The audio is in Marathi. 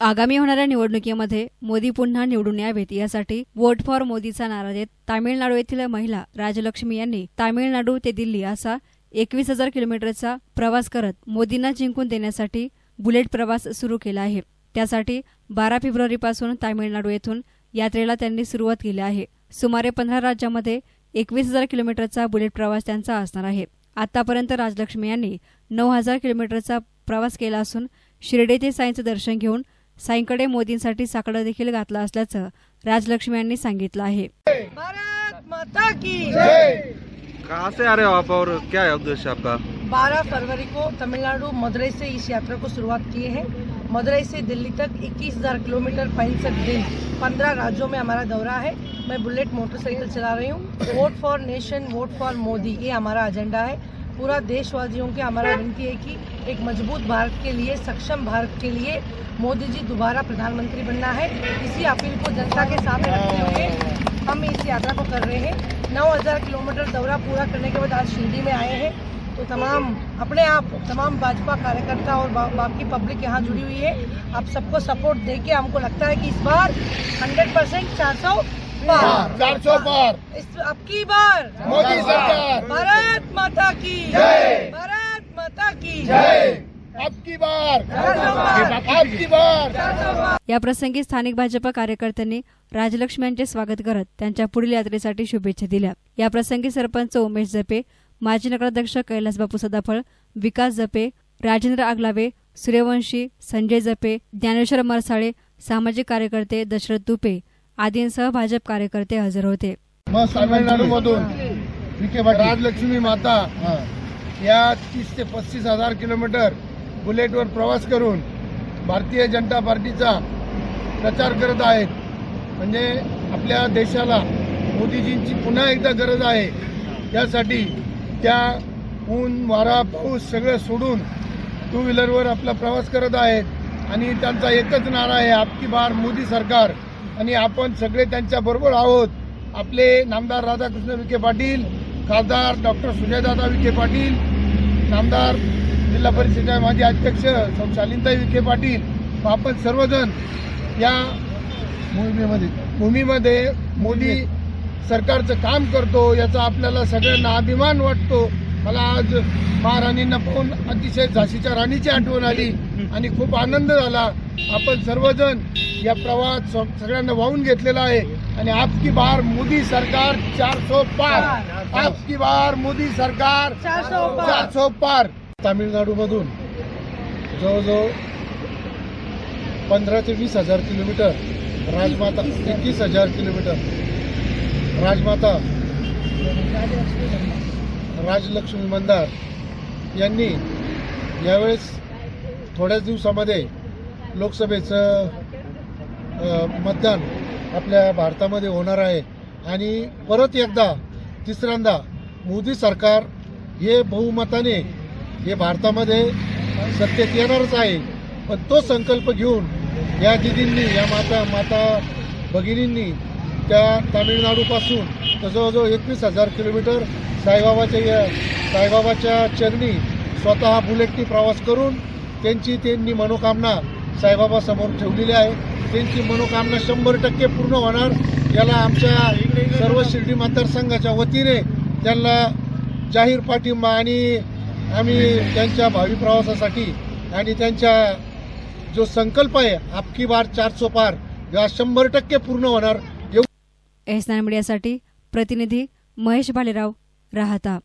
आगामी होणाऱ्या निवडणुकीमध्ये मोदी पुन्हा निवडून यावेत. यासाठी वोट फॉर मोदीचा नारा देत तामिळनाडू येथील महिला राजलक्ष्मी यांनी तामिळनाडू ते दिल्ली असा एकवीस हजार किलोमीटरचा प्रवास करत मोदींना जिंकून देण्यासाठी बुलेट प्रवास सुरू केला आहे. त्यासाठी बारा फेब्रुवारीपासून तामिळनाडू येथून यात्रेला त्यांनी सुरुवात केली आहे. सुमारे पंधरा राज्यामध्ये एकवीस हजार किलोमीटरचा बुलेट प्रवास त्यांचा असणार आहे. आतापर्यंत राजलक्ष्मी यांनी नऊ हजार किलोमीटरचा प्रवास केला असून शिर्डी ते साईंचं दर्शन घेऊन साईंकडे मोदींसाठी साकडं देखील घातलं असल्याचं राजलक्ष्मी यांनी सांगितलं आहे. भारत माता की कहाँ से आ रहे हो आप और क्या है उद्देश्य आपका? 12 फरवरी को तमिलनाडु मदुरई से इस यात्रा को शुरुआत किए हैं। मदुरई से दिल्ली तक 21,000 किलोमीटर पैंसठ दिन 15 राज्यों में हमारा दौरा है। मैं बुलेट मोटरसाइकिल चला रही हूँ। Vote for nation vote for Modi ये हमारा एजेंडा है। पूरा देशवासियों की हमारा विनती है कि एक मज़बूत भारत के लिए, सक्षम भारत के लिए मोदी जी दोबारा प्रधानमंत्री बनना है। इसी अपील को जनता के सामने रखते हुए हम इस यात्रा को कर रहे हैं। नौ हज़ार किलोमीटर दौरा पूरा करने के बाद आज शिरडी में आए हैं। तो तमाम, अपने आप, तमाम भाजपा कार्यकर्ता और बाकी पब्लिक यहाँ जुड़ी हुई है। आप सबको सपोर्ट देके हमको लगता है कि इस बार 100 परसेंट चार सौ पार चार सौ पार इस अब की बार। मोदी सरकार। भारत माता की। जय। भारत माता की। जय। या प्रसंगी स्थानिक भाजपा कार्यकर्त्यांनी राजलक्ष्मी यांचे स्वागत करत त्यांच्या पुढील यात्रेसाठी शुभेच्छा दिल्या. या प्रसंगी सरपंच उमेश जपे माजी नगराध्यक्ष कैलासबापू सदाफळ विकास जपे राजेंद्र आगलावे सूर्यवंशी संजय जपे ज्ञानेश्वर मरसाळे सामाजिक कार्यकर्ते दशरथ दुपे आदींसह भाजप कार्यकर्ते हजर होते. मग तामिळनाडू मधून विखे पाटील. राजलक्ष्मी माता या तीस ते पस्तीस हजार किलोमीटर बुलेटवर प्रवास करून भारतीय जनता पार्टीचा प्रचार करत आहेत. म्हणजे आपल्या देशाला मोदीजींची पुन्हा एकदा गरज आहे. त्यासाठी त्या ऊन वारा पाऊस सगळं सोडून टू व्हीलरवर आपला प्रवास करत आहेत. आणि त्यांचा एकच नारा आहे आपकी बार मोदी सरकार. आणि आपण सगळे त्यांच्या बरोबर आहोत. आपले नामदार राधाकृष्ण विखे पाटील खासदार डॉक्टर सुजयदादा विखे पाटील नामदार जिल्हा परिषदेच्या माजी अध्यक्ष सौ शालिनताई विखे पाटील. आपण सर्वजण या मोहिमेमध्ये. मोहिमेमध्ये मोदी सरकारचं काम करतो याचा आपल्याला सगळ्यांना अभिमान वाटतो. मला आज महाराणींना पाहून अतिशय झाशीच्या राणीची आठवण आली. आणि खूप आनंद झाला. आपण सर्वजण या प्रवास स- सगळ्यांना वाहून घेतलेला आहे. आणि आपकी बार मोदी सरकार चार सो पार. आपकी बार मोदी सरकार चार सौ पार. चार सो पार. तामिळनाडूमधून जवळजवळ पंधरा ते वीस हजार किलोमीटर. राजमाता एकवीस हजार किलोमीटर. राजमाता राजलक्ष्मी मंदार यांनी यावेळेस थोड्याच दिवसामध्ये लोकसभेचं मतदान आपल्या भारतामध्ये होणार आहे. आणि परत एकदा तिसऱ्यांदा मोदी सरकार हे बहुमताने हे भारतामध्ये सत्तेत येणारच आहे. पण तो संकल्प घेऊन या दिदींनी या माता माता भगिनींनी त्या तामिळनाडूपासून तर जवळजवळ एकवीस हजार किलोमीटर साईबाबाच्या या साईबाबाच्या चरणी स्वतः बुलेटनी प्रवास करून त्यांची त्यांनी मनोकामना साईबाबासमोर ठेवलेली आहे. त्यांची मनोकामना शंभर टक्के पूर्ण होणार. याला आमच्या सर्व शिर्डी मतदारसंघाच्या वतीने त्यांना जाहीर पाठिंबा आणि आम्ही त्यांच्या भावी प्रवासासाठी आणि त्यांच्या जो संकल्प आहे आपकी बार चार पार या शंभर टक्के पूर्ण होणार. एस नाईन मीडियासाठी प्रतिनिधी महेश भालेराव राहता.